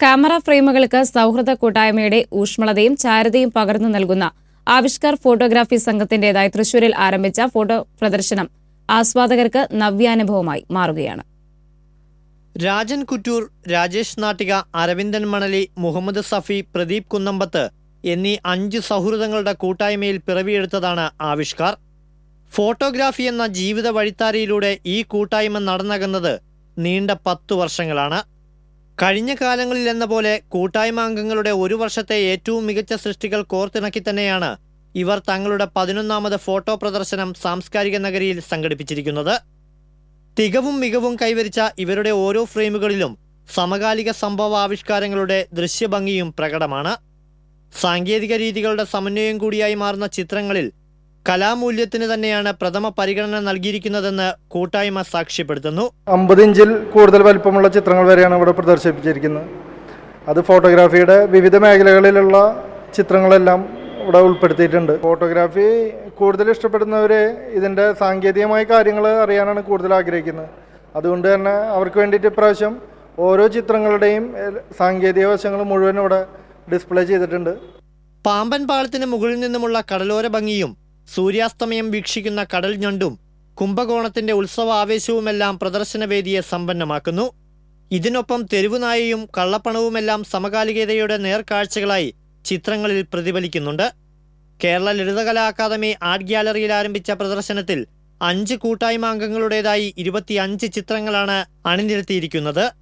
Camera ഫ്രെയിമുകൾക്ക് സൗഹൃദ കൂട്ടായ്മയുടെ ഊഷ്മളതയും ചാരുതയും പകർന്നു നൽകുന്ന ആവിഷ്കാർ ഫോട്ടോഗ്രാഫി സംഘത്തിന്റേതായി തൃശൂരിൽ ആരംഭിച്ച ഫോട്ടോ പ്രദർശനം ആസ്വാദകർക്ക് നവ്യാനുഭവമായി മാറുകയാണ്. രാജൻ കുറ്റൂർ രാജേഷ് നാട്ടിക അരവിന്ദൻ മണലി മുഹമ്മദ് സഫി പ്രദീപ് കുന്നമ്പത്ത് എന്നീ അഞ്ച് സൗഹൃദങ്ങളുടെ കൂട്ടായ്മയിൽ പിറവിയെടുത്തതാണ് ആവിഷ്കാർ. ഫോട്ടോഗ്രാഫി എന്ന ജീവിത വഴിത്താരയിലൂടെ ഈ കൂട്ടായ്മ നടന്നകുന്നത് നീണ്ട പത്തു വർഷങ്ങളാണ്. കഴിഞ്ഞ കാലങ്ങളിൽ എന്ന പോലെ കൂട്ടായ്മ അംഗങ്ങളുടെ ഒരു വർഷത്തെ ഏറ്റവും മികച്ച സൃഷ്ടികൾ കോർത്തിണക്കി തന്നെയാണ് ഇവർ തങ്ങളുടെ പതിനൊന്നാമത് ഫോട്ടോ പ്രദർശനം സാംസ്കാരിക നഗരിയിൽ സംഘടിപ്പിച്ചിരിക്കുന്നത്. തികവും മികവും കൈവരിച്ച ഇവരുടെ ഓരോ ഫ്രെയിമുകളിലും സമകാലിക സംഭവാവിഷ്കാരങ്ങളുടെ ദൃശ്യഭംഗിയും പ്രകടമാണ്. സാങ്കേതിക രീതികളുടെ സമന്വയം കൂടിയായി മാറുന്ന ചിത്രങ്ങളിൽ കലാമൂല്യത്തിന് തന്നെയാണ് പ്രഥമ പരിഗണന നൽകിയിരിക്കുന്നതെന്ന് കൂട്ടായ്മ സാക്ഷ്യപ്പെടുത്തുന്നു. അമ്പത് ഇഞ്ചിൽ കൂടുതൽ വലിപ്പമുള്ള ചിത്രങ്ങൾ വരെയാണ് ഇവിടെ പ്രദർശിപ്പിച്ചിരിക്കുന്നത്. അത് ഫോട്ടോഗ്രാഫിയുടെ വിവിധ മേഖലകളിലുള്ള ചിത്രങ്ങളെല്ലാം ഇവിടെ ഉൾപ്പെടുത്തിയിട്ടുണ്ട്. ഫോട്ടോഗ്രാഫി കൂടുതൽ ഇഷ്ടപ്പെടുന്നവർ ഇതിന്റെ സാങ്കേതികമായ കാര്യങ്ങൾ അറിയാനാണ് കൂടുതൽ ആഗ്രഹിക്കുന്നത്. അതുകൊണ്ട് തന്നെ അവർക്ക് വേണ്ടിയിട്ട് ഇപ്രാവശ്യം ഓരോ ചിത്രങ്ങളുടെയും സാങ്കേതിക വശങ്ങൾ മുഴുവൻ ഇവിടെ ഡിസ്പ്ലേ ചെയ്തിട്ടുണ്ട്. പാമ്പൻ പാളത്തിന് മുകളിൽ നിന്നുമുള്ള കടലോര ഭംഗിയും സൂര്യാസ്തമയം വീക്ഷിക്കുന്ന കടൽ ഞണ്ടും കുംഭകോണത്തിന്റെ ഉത്സവ ആവേശവുമെല്ലാം പ്രദർശനവേദിയെ സമ്പന്നമാക്കുന്നു. ഇതിനൊപ്പം തെരുവുനായയും കള്ളപ്പണവുമെല്ലാം സമകാലികതയുടെ നേർക്കാഴ്ചകളായി ചിത്രങ്ങളിൽ പ്രതിഫലിക്കുന്നുണ്ട്. കേരള ലളിതകലാ അക്കാദമി ആർട്ട് ഗ്യാലറിയിൽ ആരംഭിച്ച പ്രദർശനത്തിൽ അഞ്ച് കൂട്ടായ്മ അംഗങ്ങളുടേതായി ഇരുപത്തിയഞ്ച് ചിത്രങ്ങളാണ് അണിനിരത്തിയിരിക്കുന്നത്.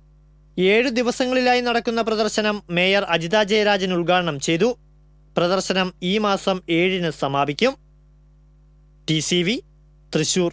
ഏഴു ദിവസങ്ങളിലായി നടക്കുന്ന പ്രദർശനം മേയർ അജിത ജയരാജൻ ഉദ്ഘാടനം ചെയ്തു. പ്രദർശനം ഈ മാസം ഏഴിന് സമാപിക്കും. T C V Thrissur